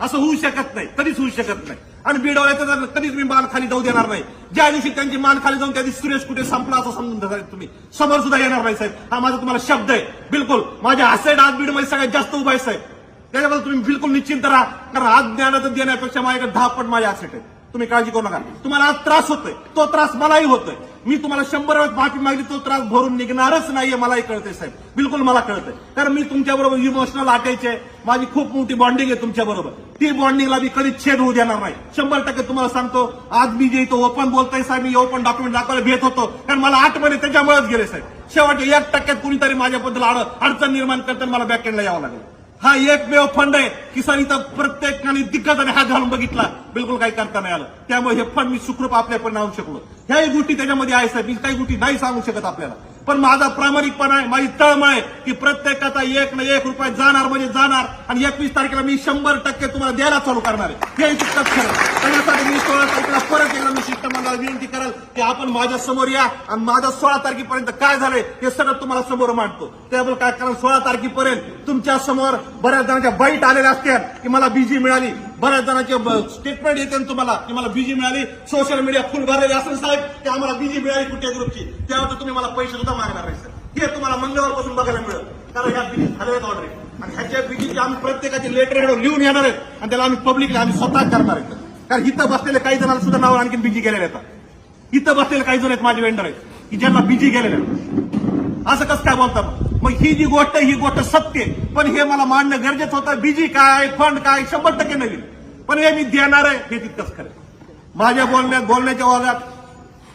असं होऊ शकत नाही कधीच होऊ शकत नाही. आणि बिडवल्याचं तर कधीच मी मान खाली जाऊ देणार नाही. ज्या दिवशी त्यांची मान खाली जाऊन त्या दिवशी सुरेश कुठे संपला असं समजून धरा तुम्ही. समोर सुद्धा येणार नाही साहेब. हा माझा तुम्हाला शब्द आहे. बिलकुल. माझ्या हसेड आज बीडमध्ये सगळ्यात जास्त उभा आहे साहेब. त्याच्याबद्दल तुम्ही बिलकुल निश्चिंत राहा. कारण आज ज्ञानाचं देण्यापेक्षा माझ्याकडे दहा पट माझ्या हसेट आहे तुम्ही काळजी करू नका. तुम्हाला आज त्रास होतोय. तो त्रास मलाही होतोय. मी तुम्हाला शंभर वेळेस माफी मागली तो त्रास भरून निघणारच नाहीये मलाही कळतंय साहेब. बिलकुल मला कळतंय. कारण मी तुमच्या बरोबर इमोशनल आटायचे माझी खूप मोठी बॉन्डिंग आहे तुमच्या बरोबर. ती बॉन्डिंगला मी कधीच छेद होऊ देणार नाही. शंभर टक्के तुम्हाला सांगतो आज मी जे इथं ओपन बोलतोय साहेब मी ओपन डॉक्युमेंट दाखवायला भेट होतो. कारण मला आठ महिने त्याच्यामुळेच गेले साहेब. शेवटी एक टक्क्यात कुणीतरी माझ्याबद्दल अडचण निर्माण करताना मला बॅकेंडला यावं लागलं. हा एकमेव फंड आहे. किसान इथं प्रत्येकाने दिग्गजाने हात घालून बघितला. बिलकुल काही करता नाही आलं. त्यामुळे हे फंड मी सुखरूप आपल्यापर्यंत आणू शकलो. ह्याही गोष्टी त्याच्यामध्ये आहे साहेब. मी काही गोष्टी नाही सांगू शकत आपल्याला. पण माझा प्रामाणिकपणा आहे माझी तळमळ आहे की प्रत्येकाचा एक ना एक रुपये जाणार म्हणजे जाणार आणि एकवीस तारखेला मी शंभर टक्के तुम्हाला द्यायला चालू करणार आहे. हे तितकंच खरं त्याच्यासाठी मी सोळा तारखेला परत एकदा मी शिष्टमंडळाला विनंती कराल की आपण माझ्यासमोर या आणि माझ्या सोळा तारखेपर्यंत काय झालंय हे सगळं तुम्हाला समोर मांडतो. त्यामुळे काय कारण सोळा तारखेपर्यंत तुमच्यासमोर बऱ्याच जणांच्या बाईट आलेल्या असत्या की मला बीजी मिळाली. बऱ्याच जणांचे स्टेटमेंट येते तुम्हाला की मला बीजी मिळाली सोशल मीडिया फुल भरलेली असेल साहेब की आम्हाला बीजी मिळाली कुठल्या ग्रुपची त्यावर तुम्ही मला पैसे सुद्धा मागणार नाही सर हे तुम्हाला मंगळवारपासून बघायला मिळेल. कारण ह्या बीजी झालेल्या ऑर्डर आणि ह्याच्या बीजीची आम्ही प्रत्येकाची लेटर लिहून येणार आहेत आणि त्याला आम्ही पब्लिकला आम्ही स्वतः करणार आहेत. कारण इथं बसलेले काही जणांना सुद्धा नाव आणखी बीजी गेलेले येतात इथं बसलेले काही जण आहेत माझे वेंडर आहेत की ज्यांना बीजी गेलेले आहेत. असं कसं काय बोलता मग ही जी गोष्ट ही गोष्ट सत्य. पण हे मला मांडणं गरजेचं होतं. बीजी काय फंड काय शंभर टक्के नवीन. पण हे मी देणार आहे हे तितकंच खरं माझ्या बोलण्यात बोलण्याच्या वागात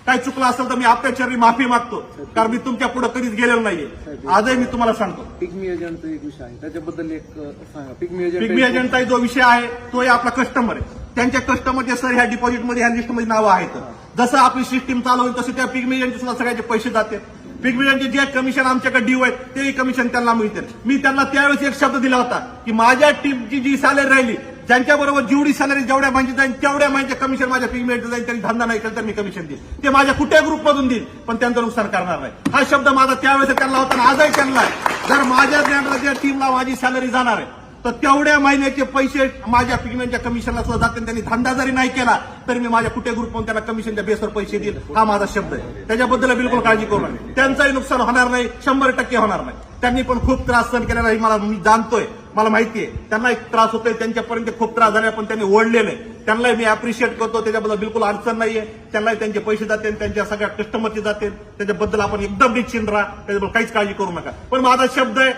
काय चुकलं असेल तर मी आपल्या चरणी माफी मागतो. कारण मी तुमच्यापुढे कधीच गेलेलो नाहीये. आजही मी तुम्हाला सांगतो. पिग्मी एजंटचा एक विषय आहे. त्याच्याबद्दल एक सांगा. पिग्मी एजंट एजंटचा जो विषय आहे तोही आपला कस्टमर आहे. त्यांच्या कस्टमरचे सर ह्या डिपॉझिटमध्ये ह्या लिस्टमध्ये नावं आहेत. जसं आपली सिस्टीम चालू होईल तसे त्या पिग्मी एजंटचे सुद्धा सगळ्याचे पैसे जाते. पीक एजंटचे जे कमिशन आमच्याकडे ड्यू आहे तेही कमिशन त्यांना मिळते मी त्यांना त्यावेळेस एक शब्द दिला होता की माझ्या टीमची जी सॅलरी राहिली ज्यांच्या बरोबर जेवढी सॅलरी जेवढ्या माहिती जाईल तेवढ्या माहिती कमिशन माझ्या पीक मिळत जाईल त्यांनी धंदा नाही केला तर मी कमिशन देईल ते माझ्या कुठल्या ग्रुपमधून देईल पण त्यांचं नुकसान करणार नाही. हा शब्द माझा त्यावेळेस त्यांना होता आणि आजही त्यांना जर माझ्या टीमला माझी सॅलरी जाणार आहे तर तेवढ्या महिन्याचे पैसे माझ्या पिगमेंटच्या कमिशनला सुद्धा जाते त्यांनी धंदा जरी नाही केला तरी मी माझ्या कुठे ग्रुप त्यांना कमिशनच्या बेसवर पैसे देईल हा माझा शब्द आहे. त्याच्याबद्दल बिलकुल काळजी करू नये त्यांचंही नुकसान होणार नाही शंभर टक्के होणार नाही. त्यांनी पण खूप त्रास सहन केलेला मला मी जाणतोय मला माहिती आहे. त्यांना एक त्रास होतोय त्यांच्यापर्यंत खूप त्रास झाले पण त्यांनी ओढले नाही त्यांनाही मी अप्रिशिएट करतो त्याच्याबद्दल बिलकुल अडचण नाहीये. त्यांनाही त्यांचे पैसे जाते त्यांच्या सगळ्या कस्टमरचे जाते त्याच्याबद्दल आपण एकदम निश्चिंत राहा त्याच्याबद्दल काहीच काळजी करू नका. पण माझा शब्द आहे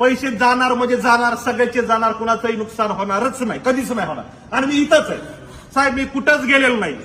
पैसे जाणार म्हणजे जाणार सगळ्याचे जाणार कुणाचंही नुकसान होणारच नाही कधीच नाही होणार. आणि मी इथंच आहे. साहेब मी कुठंच गेलेलो नाही.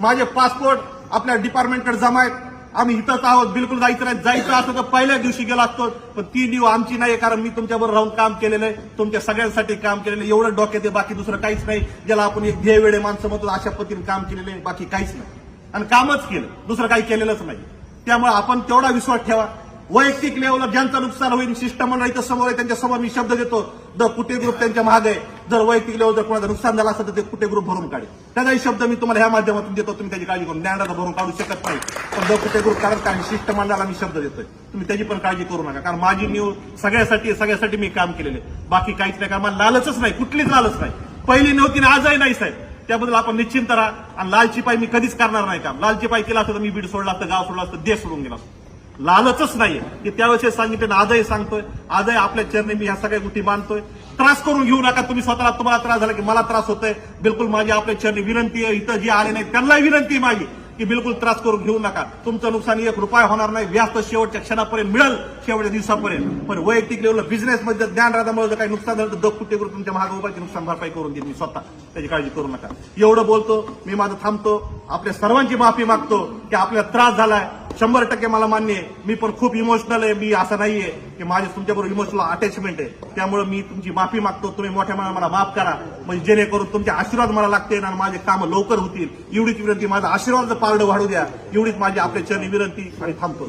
माझे पासपोर्ट आपल्या डिपार्टमेंटकडे जमा आहेत. आम्ही इथंच आहोत. बिलकुल जायचं नाही. जायचं असं तर पहिल्या दिवशी गेलो असतो. पण ती नीव आमची नाही कारण मी तुमच्याबरोबर राहून काम केलेलं आहे. तुमच्या सगळ्यांसाठी काम केलेलं आहे. एवढं डोक्यात आहे बाकी दुसरं काहीच नाही. ज्याला आपण एक ध्येयवेळे माणसं म्हणतो अशा पद्धतीने काम केलेलं आहे बाकी काहीच नाही. आणि कामच केलं. दुसरं काही केलेलंच नाही. त्यामुळे आपण तेवढा विश्वास ठेवा. वैयक्तिक लेवलला ज्यांचं नुकसान होईल शिष्टमंडळ इथं समोर आहे त्यांच्यासमोर मी शब्द देतो. द कुठे ग्रुप त्यांच्या मागे आहे जर वैयक्तिक लेवल जर कोणाचं नुकसान झालं असेल तर ते कुठे ग्रुप भरून काढेल. त्याचाही शब्द मी तुम्हाला ह्या माध्यमातून देतो तुम्ही त्याची काळजी करून. ज्ञानाचा भरून काढू शकत नाही. पण द कुठे ग्रुप कारण काही शिष्टमंडळाला मी शब्द देतोय. तुम्ही त्याची पण काळजी करू नका. कारण माझी न्यूज सगळ्यासाठी सगळ्यासाठी मी काम केलेले बाकी काहीच नाही कारण मला लालचच नाही कुठलीच लालच नाही. पहिली नव्हती ना आजही नाही साहेब. त्याबद्दल आपण निश्चिंत राहा. आणि लालची पाय मी कधीच करणार नाही काम. लालची पाय केला असतं तर मी बीड सोडला असतं गाव सोडला असतं देश सोडून गेला असतो. लालचच नाहीये. की त्यावेळेस हे सांगितलं आजही सांगतोय. आजही आपल्या चरणी मी ह्या सगळ्या गोष्टी मानतोय. त्रास करून घेऊ नका. तुम्ही स्वतःला तुम्हाला त्रास झाला की मला त्रास होतोय. बिलकुल माझी आपल्या चरणी विनंती आहे. इथं जे आले नाही त्यांनाही विनंती आहे माझी की बिलकुल त्रास करून घेऊ नका. तुमचं नुकसान एक रुपया होणार नाही. व्याज तर शेवटच्या क्षणापर्यंत मिळेल. शेवटच्या दिवसापर्यंत? पण वैयक्तिक लेवलला बिझनेसमध्ये ज्ञान जर काही नुकसान झालं तर दग कुठे करून तुमच्या महाग उभाची नुकसान भरपाई करून देईल मी स्वतः. त्याची काळजी करू नका. एवढं बोलतो मी माझं थांबतो. आपल्या सर्वांची माफी मागतो की आपल्याला त्रास झालाय. शंभर टक्के मला मान्य आहे. मी पण खूप इमोशनल आहे. मी असं नाहीये की माझे तुमच्याबरोबर इमोशनल अटॅचमेंट आहे. त्यामुळे मी तुमची माफी मागतो. तुम्ही मोठ्या मनाने मला माफ करा. म्हणजे जेणेकरून तुमचे आशीर्वाद मला लागते आणि माझे कामं लवकर होतील. एवढीच विनंती. माझा आशीर्वाद पारडं वाढू द्या एवढीच माझी आपल्या चरणी विनंती. आणि थांबतो.